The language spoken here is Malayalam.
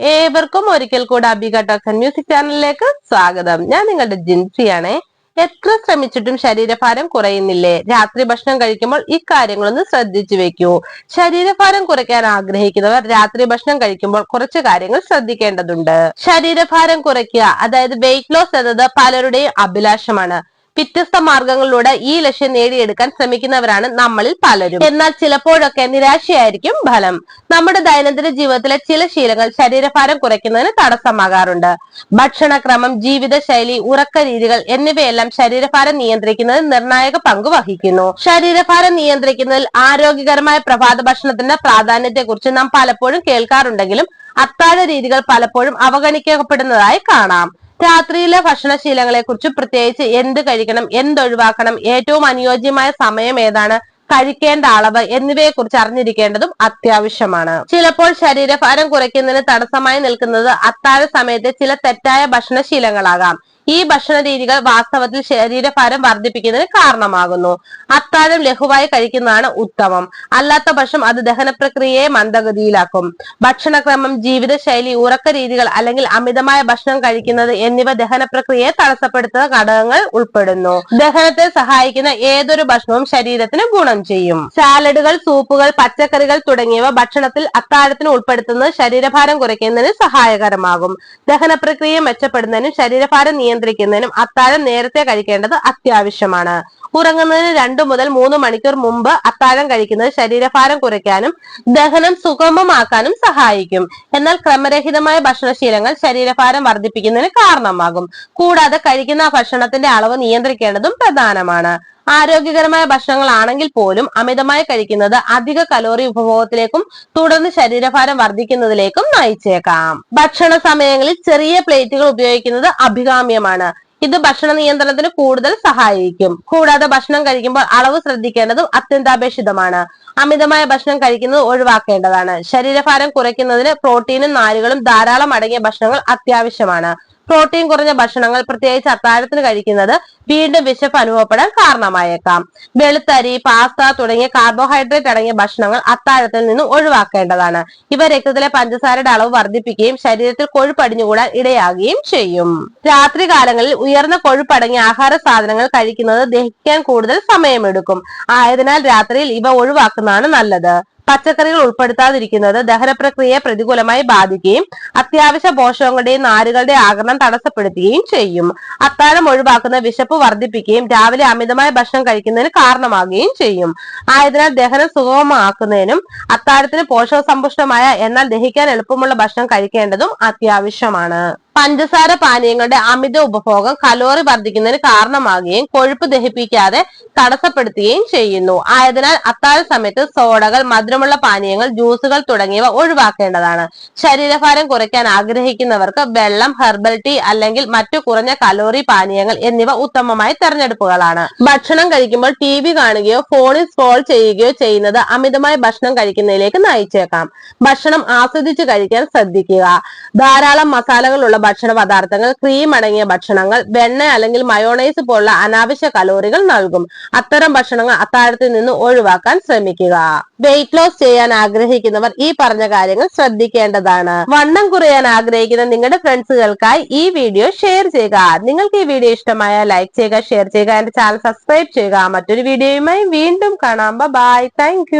ഏവർക്കും ഒരിക്കൽ കൂടെ അബിക ടോക്കൻ മ്യൂസിക് ചാനലിലേക്ക് സ്വാഗതം. ഞാൻ നിങ്ങളുടെ ജിൻസിയാണ് എത്ര ശ്രമിച്ചിട്ടും ശരീരഭാരം കുറയുന്നില്ലേ? രാത്രി ഭക്ഷണം കഴിക്കുമ്പോൾ ഇക്കാര്യങ്ങളൊന്ന് ശ്രദ്ധിച്ചു വെക്കൂ. ശരീരഭാരം കുറയ്ക്കാൻ ആഗ്രഹിക്കുന്നവർ രാത്രി ഭക്ഷണം കഴിക്കുമ്പോൾ കുറച്ച് കാര്യങ്ങൾ ശ്രദ്ധിക്കേണ്ടതുണ്ട്. ശരീരഭാരം കുറയ്ക്കുക അതായത് വെയിറ്റ് ലോസ് എന്നത് പലരുടെയും അഭിലാഷമാണ്. വ്യത്യസ്ത മാർഗങ്ങളിലൂടെ ഈ ലക്ഷ്യം നേടിയെടുക്കാൻ ശ്രമിക്കുന്നവരാണ് നമ്മളിൽ പലരും. എന്നാൽ ചിലപ്പോഴൊക്കെ നിരാശയായിരിക്കും ഫലം. നമ്മുടെ ദൈനംദിന ജീവിതത്തിലെ ചില ശീലങ്ങൾ ശരീരഭാരം കുറയ്ക്കുന്നതിന് തടസ്സമാകാറുണ്ട്. ഭക്ഷണക്രമം ജീവിതശൈലി ഉറക്ക രീതികൾ എന്നിവയെല്ലാം ശരീരഭാരം നിയന്ത്രിക്കുന്നതിൽ നിർണായക പങ്ക് വഹിക്കുന്നു. ശരീരഭാരം നിയന്ത്രിക്കുന്നതിൽ ആരോഗ്യകരമായ പ്രഭാത ഭക്ഷണത്തിന്റെ പ്രാധാന്യത്തെക്കുറിച്ച് നാം പലപ്പോഴും കേൾക്കാറുണ്ടെങ്കിലും അത്താഴ രീതികൾ പലപ്പോഴും അവഗണിക്കപ്പെടുന്നതായി കാണാം. രാത്രിയിലെ ഭക്ഷണശീലങ്ങളെ കുറിച്ച് പ്രത്യേകിച്ച് എന്ത് കഴിക്കണം എന്തൊഴിവാക്കണം ഏറ്റവും അനുയോജ്യമായ സമയം ഏതാണ് കഴിക്കേണ്ട അളവ് എന്നിവയെ കുറിച്ച് അറിഞ്ഞിരിക്കേണ്ടതും അത്യാവശ്യമാണ്. ചിലപ്പോൾ ശരീരഭാരം കുറയ്ക്കുന്നതിന് തടസ്സമായി നിൽക്കുന്നത് അത്താഴ സമയത്തെ ചില തെറ്റായ ഭക്ഷണശീലങ്ങളാകാം ഈ ഭക്ഷണ രീതികൾ വാസ്തവത്തിൽ ശരീരഭാരം വർദ്ധിപ്പിക്കുന്നതിന് കാരണമാകുന്നു. അത്താഴം ലഘുവായി കഴിക്കുന്നതാണ് ഉത്തമം. അല്ലാത്ത പക്ഷം അത് ദഹന പ്രക്രിയയെ മന്ദഗതിയിലാക്കും. ഭക്ഷണക്രമം ജീവിതശൈലി ഉറക്ക രീതികൾ അല്ലെങ്കിൽ അമിതമായ ഭക്ഷണം കഴിക്കുന്നത് എന്നിവ ദഹന പ്രക്രിയയെ തടസ്സപ്പെടുത്തുന്ന ഘടകങ്ങൾ ഉൾപ്പെടുന്നു. ദഹനത്തെ സഹായിക്കുന്ന ഏതൊരു ഭക്ഷണവും ശരീരത്തിന് ഗുണം ചെയ്യും. സാലഡുകൾ സൂപ്പുകൾ പച്ചക്കറികൾ തുടങ്ങിയവ ഭക്ഷണത്തിൽ അത്താഴത്തിന് ഉൾപ്പെടുത്തുന്നത് ശരീരഭാരം കുറയ്ക്കുന്നതിന് സഹായകരമാകും. ദഹന പ്രക്രിയ മെച്ചപ്പെടുന്നതിനും ശരീരഭാരം നിയന്ത്രിക്കുന്നതിനും അത്താഴം നേരത്തെ കഴിക്കേണ്ടത് അത്യാവശ്യമാണ്. ഉറങ്ങുന്നതിന് രണ്ടു മുതൽ മൂന്ന് മണിക്കൂർ മുമ്പ് അത്താഴം കഴിക്കുന്നത് ശരീരഭാരം കുറയ്ക്കാനും ദഹനം സുഗമമാക്കാനും സഹായിക്കും. എന്നാൽ ക്രമരഹിതമായ ഭക്ഷണശീലങ്ങൾ ശരീരഭാരം വർദ്ധിപ്പിക്കുന്നതിന് കാരണമാകും. കൂടാതെ കഴിക്കുന്ന ഭക്ഷണത്തിന്റെ അളവ് നിയന്ത്രിക്കേണ്ടതും പ്രധാനമാണ്. ആരോഗ്യകരമായ ഭക്ഷണങ്ങളാണെങ്കിൽ പോലും അമിതമായി കഴിക്കുന്നത് അധിക കലോറി ഉപഭോഗത്തിലേക്കും തുടർന്ന് ശരീരഭാരം വർദ്ധിക്കുന്നതിലേക്കും നയിച്ചേക്കാം. ഭക്ഷണ സമയങ്ങളിൽ ചെറിയ പ്ലേറ്റുകൾ ഉപയോഗിക്കുന്നത് അഭികാമ്യമാണ്. ഇത് ഭക്ഷണ നിയന്ത്രണത്തിന് കൂടുതൽ സഹായിക്കും. കൂടാതെ ഭക്ഷണം കഴിക്കുമ്പോൾ അളവ് ശ്രദ്ധിക്കേണ്ടതും അത്യന്താപേക്ഷിതമാണ്. അമിതമായ ഭക്ഷണം കഴിക്കുന്നത് ഒഴിവാക്കേണ്ടതാണ്. ശരീരഭാരം കുറയ്ക്കുന്നതിന് പ്രോട്ടീനും നാരുകളും ധാരാളം അടങ്ങിയ ഭക്ഷണങ്ങൾ അത്യാവശ്യമാണ്. പ്രോട്ടീൻ കുറഞ്ഞ ഭക്ഷണങ്ങൾ പ്രത്യേകിച്ച് അത്താഴത്തിന് കഴിക്കുന്നത് വീണ്ടും വിശപ്പ് അനുഭവപ്പെടാൻ കാരണമായേക്കാം. വെളുത്തരി പാസ്ത തുടങ്ങിയ കാർബോഹൈഡ്രേറ്റ് അടങ്ങിയ ഭക്ഷണങ്ങൾ അത്താഴത്തിൽ നിന്ന് ഒഴിവാക്കേണ്ടതാണ്. ഇവ രക്തത്തിലെ പഞ്ചസാരയുടെ അളവ് വർദ്ധിപ്പിക്കുകയും ശരീരത്തിൽ കൊഴുപ്പടിഞ്ഞുകൂടാൻ ഇടയാകുകയും ചെയ്യും. രാത്രി കാലങ്ങളിൽ ഉയർന്ന കൊഴുപ്പടങ്ങിയ ആഹാര സാധനങ്ങൾ കഴിക്കുന്നത് ദഹിക്കാൻ കൂടുതൽ സമയമെടുക്കും. ആയതിനാൽ രാത്രിയിൽ ഇവ ഒഴിവാക്കുന്നതാണ് നല്ലത്. പച്ചക്കറികൾ ഉൾപ്പെടുത്താതിരിക്കുന്നത് ദഹന പ്രക്രിയയെ പ്രതികൂലമായി ബാധിക്കുകയും അത്യാവശ്യ പോഷകങ്ങളുടെയും നാരുകളുടെ ആകരണം തടസ്സപ്പെടുത്തുകയും ചെയ്യും. അത്താഴം ഒഴിവാക്കുന്ന വിശപ്പ് വർദ്ധിപ്പിക്കുകയും രാവിലെ അമിതമായ ഭക്ഷണം കഴിക്കുന്നതിന് കാരണമാകുകയും ചെയ്യും. ആയതിനാൽ ദഹനം സുഗമമാക്കുന്നതിനും അത്താഴത്തിന് പോഷക സമ്പുഷ്ടമായ എന്നാൽ ദഹിക്കാൻ എളുപ്പമുള്ള ഭക്ഷണം കഴിക്കേണ്ടതും അത്യാവശ്യമാണ്. പഞ്ചസാര പാനീയങ്ങളുടെ അമിത ഉപഭോഗം കലോറി വർദ്ധിക്കുന്നതിന് കാരണമാകുകയും കൊഴുപ്പ് ദഹിപ്പിക്കാതെ തടസ്സപ്പെടുത്തുകയും ചെയ്യുന്നു. ആയതിനാൽ അത്താഴ സമയത്ത് സോഡകൾ മധുരമുള്ള പാനീയങ്ങൾ ജ്യൂസുകൾ തുടങ്ങിയവ ഒഴിവാക്കേണ്ടതാണ്. ശരീരഭാരം കുറയ്ക്കാൻ ആഗ്രഹിക്കുന്നവർക്ക് വെള്ളം ഹെർബൽ ടീ അല്ലെങ്കിൽ മറ്റു കുറഞ്ഞ കലോറി പാനീയങ്ങൾ എന്നിവ ഉത്തമമായ തെരഞ്ഞെടുപ്പുകളാണ്. ഭക്ഷണം കഴിക്കുമ്പോൾ ടി വി കാണുകയോ ഫോണിൽ സ്ക്രോൾ ചെയ്യുകയോ ചെയ്യുന്നത് അമിതമായ ഭക്ഷണം കഴിക്കുന്നതിലേക്ക് നയിച്ചേക്കാം. ഭക്ഷണം ആസ്വദിച്ച് കഴിക്കാൻ ശ്രദ്ധിക്കുക. ധാരാളം മസാലകളുള്ള ഭക്ഷണ പദാർത്ഥങ്ങൾ ക്രീം അടങ്ങിയ ഭക്ഷണങ്ങൾ വെണ്ണ അല്ലെങ്കിൽ മയോണൈസ് പോലുള്ള അനാവശ്യ കലോറികൾ നൽകും. അത്തരം ഭക്ഷണങ്ങൾ അത്താഴത്തിൽ നിന്ന് ഒഴിവാക്കാൻ ശ്രമിക്കുക. വെയിറ്റ് ലോസ് ചെയ്യാൻ ആഗ്രഹിക്കുന്നവർ ഈ പറഞ്ഞ കാര്യങ്ങൾ ശ്രദ്ധിക്കേണ്ടതാണ്. വണ്ണം കുറയാൻ ആഗ്രഹിക്കുന്ന നിങ്ങളുടെ ഫ്രണ്ട്സുകൾക്കായി ഈ വീഡിയോ ഷെയർ ചെയ്യുക. നിങ്ങൾക്ക് ഈ വീഡിയോ ഇഷ്ടമായ ലൈക്ക് ചെയ്യുക ഷെയർ ചെയ്യുക എന്റെ ചാനൽ സബ്സ്ക്രൈബ് ചെയ്യുക. മറ്റൊരു വീഡിയോയുമായി വീണ്ടും കാണാം. Bye thank